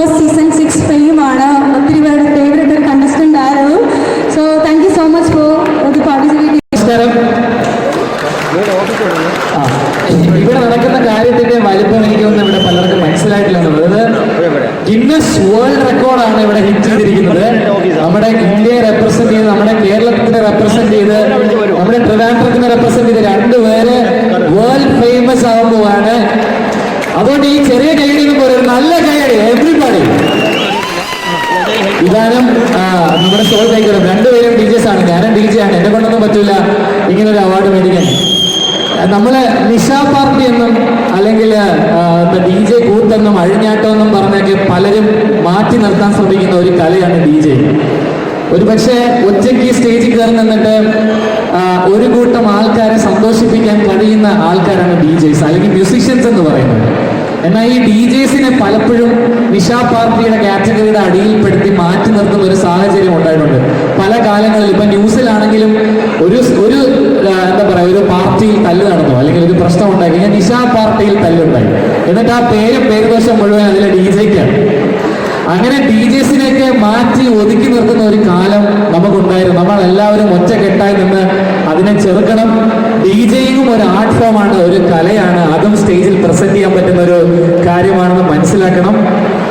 Boss season six ഫെയിമാണ് ഒത്തിരി പേരുടെ favourite ഒരു ആയിരുന്നു. So thank you so much for the participate നമസ്കാരം. ഇവിടെ നടക്കുന്ന കാര്യത്തിന്റെ വലിപ്പം എനിക്കൊന്നും ഇവിടെ പലർക്കും മനസ്സിലായിട്ടില്ലെന്നുള്ളത്. ഗിന്നസ് വേൾഡ് റെക്കോർഡാണ് ഇവിടെ ഹിറ്റ് ചെയ്തിരിക്കുന്നത്. നമ്മുടെ ഇന്ത്യയെ റെപ്രസെന്റ് ചെയ്ത് നമ്മുടെ കേരളത്തിനെ റെപ്രസെന്റ് ചെയ്ത് നമ്മുടെ ട്രിവാൻഡ്രത്തിനെ റെപ്രസെന്റ് ചെയ്ത് രണ്ടുപേര് വേൾഡ് ഫേമസ് ആകുമ്പോഴാണ് അതുകൊണ്ട് ഈ ചെറിയ കൈയടി എന്ന് പറയുന്നത് നല്ല കൈയടി എവറിബഡി ഇതാനും നമ്മുടെ സോൾ ടൈഗറും രണ്ടുപേരും ഡി ജെസ് ആണ്. ഞാനും ഡി ജെ ആണ്. എന്നെ കൊണ്ടൊന്നും പറ്റില്ല ഇങ്ങനെ ഒരു അവാർഡ് മേടിക്കാൻ. നമ്മളെ നമ്മൾ നിഷ പാർട്ടി എന്നും അല്ലെങ്കിൽ ഡി ജെ കൂത്തെന്നും അഴിഞ്ഞാട്ടം എന്നും പറഞ്ഞൊക്കെ പലരും മാറ്റി നിർത്താൻ ശ്രമിക്കുന്ന ഒരു കലയാണ് ഡി ജെ ഒരു പക്ഷേ ഒറ്റയ്ക്ക് സ്റ്റേജിൽ കയറി നിന്നിട്ട് ഒരു കൂട്ടം ആൾക്കാരെ സന്തോഷിപ്പിക്കാൻ കഴിയുന്ന ആൾക്കാരാണ് ഡി ജെസ് അല്ലെങ്കിൽ മ്യൂസിഷ്യൻസ് എന്ന് പറയുന്നത്. എന്നാൽ ഈ ഡി ജെസിനെ പലപ്പോഴും നിഷാ പാർട്ടിയുടെ കാറ്റഗറിയുടെ അടിയിൽപ്പെടുത്തി മാറ്റി നിർത്തുന്ന ഒരു സാഹചര്യം ഉണ്ടായിട്ടുണ്ട്. പല കാലങ്ങളിൽ ഇപ്പൊ ന്യൂസിലാണെങ്കിലും ഒരു ഒരു എന്താ പറയാ ഒരു പാർട്ടിയിൽ തല്ല് നടന്നു. അല്ലെങ്കിൽ ഒരു പ്രശ്നം ഉണ്ടായി കഴിഞ്ഞാൽ നിഷാ പാർട്ടിയിൽ തല്ലുണ്ടായി എന്നിട്ട് ആ പേര് പേരുദോഷം മുഴുവൻ അതിലെ ഡി ജെക്കാണ്. അങ്ങനെ ഡി ജെസിനെയൊക്കെ മാറ്റി ഒതുക്കി നിർത്തുന്ന ഒരു കാലം നമുക്കുണ്ടായിരുന്നു. നമ്മൾ എല്ലാവരും ഒറ്റക്കെട്ടായി നിന്ന് അതിനെ ചെറുക്കണം. ഡി ജെയും ഒരു ആർട്ട് ഫോമാണ് ഒരു കലയാണ്. അതും സ്റ്റേജിൽ പ്രസന്റ് ചെയ്യാൻ പറ്റുന്ന ഒരു കാര്യമാണെന്ന് മനസ്സിലാക്കണം.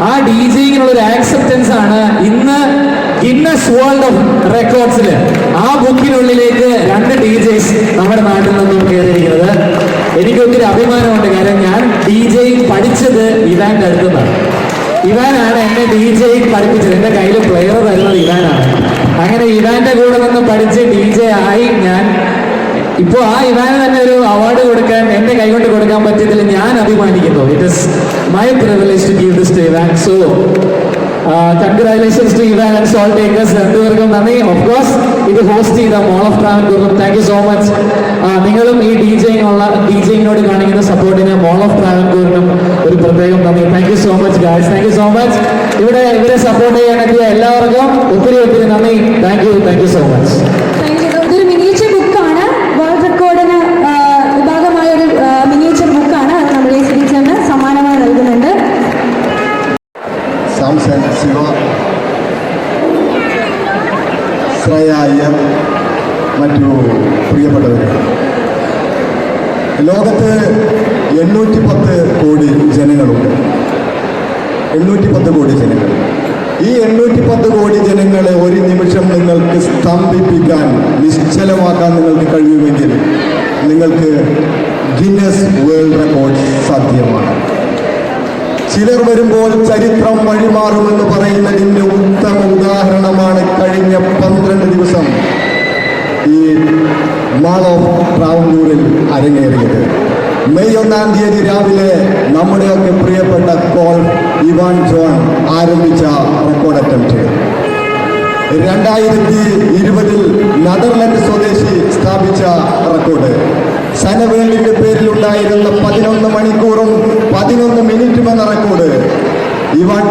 ആ ഡി ജെയിങ്ങിനുള്ള ഒരു ആക്സെപ്റ്റൻസ് ആണ് ഇന്ന് ഗിന്നസ് വേൾഡ് ഓഫ് റെക്കോർഡ്സിൽ ആ ബുക്കിനുള്ളിലേക്ക് രണ്ട് ഡി ജെസ് നമ്മുടെ നാട്ടിൽ നിന്നും കയറിയിരിക്കുന്നത്. എനിക്ക് ഒത്തിരി അഭിമാനമുണ്ട്. കാരണം ഞാൻ ഡി ജെയിങ് പഠിച്ചത് ഇവാന്റെ അടുത്തുനിന്നാണ്. ഇവാനാണ് എന്നെ ഡി ജെ പഠിപ്പിച്ചത്. എന്റെ കയ്യിൽ പ്ലെയർ തരുന്നത് ഇവാനാണ്. അങ്ങനെ ഇവാന്റെ കൂടെ നിന്ന് പഠിച്ച് ഡി ജെ ആയി ഞാൻ ഇപ്പോൾ ആ ഇവാന് തന്നെ ഒരു അവാർഡ് കൊടുക്കാൻ എന്റെ കൈകൊണ്ട് കൊടുക്കാൻ പറ്റിയതിൽ ഞാൻ അഭിമാനിക്കുന്നു. It is my privilege to give this to Ivan so congratulations to Ivan and soul takers രണ്ടുപേർക്കും നന്ദി. ഓഫ് കോഴ്സ് ഇത് ഹോസ്റ്റ് ചെയ്ത മോൾ ഓഫ് ട്രാവൻകൂറിനും താങ്ക് യു സോ മച്ച് നിങ്ങളും ഈ ഡി ജെയിനുള്ള ഡി ജെയിനോട് കാണിക്കുന്ന സപ്പോർട്ടിന് മോൾ ഓഫ് ട്രാവൻകൂറിനും ഒരു പ്രത്യേകം നന്ദി. Thank you so much guys thank you so much ഇവിടെ ഇവരെ സപ്പോർട്ട് ചെയ്യാനെത്തിയ എല്ലാവർക്കും ഒത്തിരി ഒത്തിരി നന്ദി. Thank you thank you so much Shiva Shreya മറ്റു പ്രിയപ്പെട്ടവരെ ലോകത്ത് എണ്ണൂറ്റി പത്ത് കോടി ജനങ്ങളുണ്ട്. എണ്ണൂറ്റി പത്ത് കോടി ജനങ്ങൾ. ഈ എണ്ണൂറ്റി പത്ത് കോടി ജനങ്ങളെ ഒരു നിമിഷം നിങ്ങൾക്ക് സ്തംഭിപ്പിക്കാൻ നിശ്ചലമാക്കാൻ നിങ്ങൾക്ക് കഴിയുമെങ്കിൽ നിങ്ങൾക്ക് ഗിന്നസ് വേൾഡ് റെക്കോർഡ് സാധ്യമാണ്. ചിലർ വരുമ്പോൾ ചരിത്രം വഴിമാറുമെന്ന് പറയുന്നതിന്റെ ഉത്തമ ഉദാഹരണമാണ് കഴിഞ്ഞ പന്ത്രണ്ട് ദിവസം ഈ മാൾ ഓഫ് ട്രാവൻകൂറിൽ അരങ്ങേറിയത്. മെയ് ഒന്നാം തീയതി രാവിലെ നമ്മുടെയൊക്കെ പ്രിയപ്പെട്ട കോൾ ഇവാൻ ജോൺ ആരംഭിച്ച റെക്കോർഡ് അറ്റംപ്റ്റ് രണ്ടായിരത്തി ഇരുപതിൽ നെതർലൻഡ് സ്വദേശി സ്ഥാപിച്ച റെക്കോർഡ്. സനവേളിന്റെ പേരിലുണ്ടായിരുന്ന പതിനൊന്ന് മണിക്കൂറും പതിനൊന്ന് മിനിറ്റും എന്ന റെക്കോർഡ്. ഇവാൻ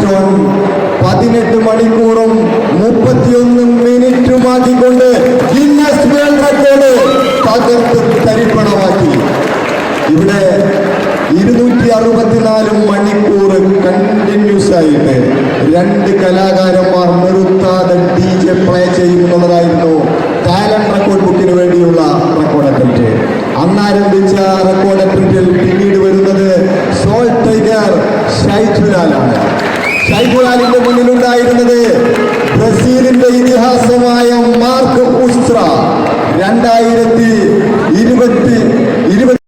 പതിനെട്ട് മണിക്കൂറും മുപ്പത്തിയൊന്ന് മിനിറ്റുമാക്കിക്കൊണ്ട് ഗിന്നസ് വേൾഡ് റെക്കോർഡ് തകർത്ത് തരിപ്പണമാക്കി. ഇവിടെ ഇരുന്നൂറ്റി അറുപത്തിനാല് മണിക്കൂർ കണ്ടിന്യൂസ് ആയിട്ട് രണ്ട് കലാകാരന്മാർ നിർത്താതെ ഡി ജെ പ്ലേ ചെയ്യുന്നതായിരുന്നു ടാലന്റ് റെക്കോർഡ് ബുക്കിന് വേണ്ടിയുള്ള റെക്കോർഡ് അറ്റംപ്റ്റ് അന്നാരംഭിച്ച റെക്കോർഡ് അറ്റംപ്റ്റിൽ പിന്നീട് വരുന്നത് സോൾ ടൈഗർ ഷൈജുലാലാണ് ഷൈജുലാലിന്റെ മുന്നിലുണ്ടായിരുന്നത് ബ്രസീലിന്റെ ഇതിഹാസമായ മാർക്ക് ഉസ്ത്ര രണ്ടായിരത്തി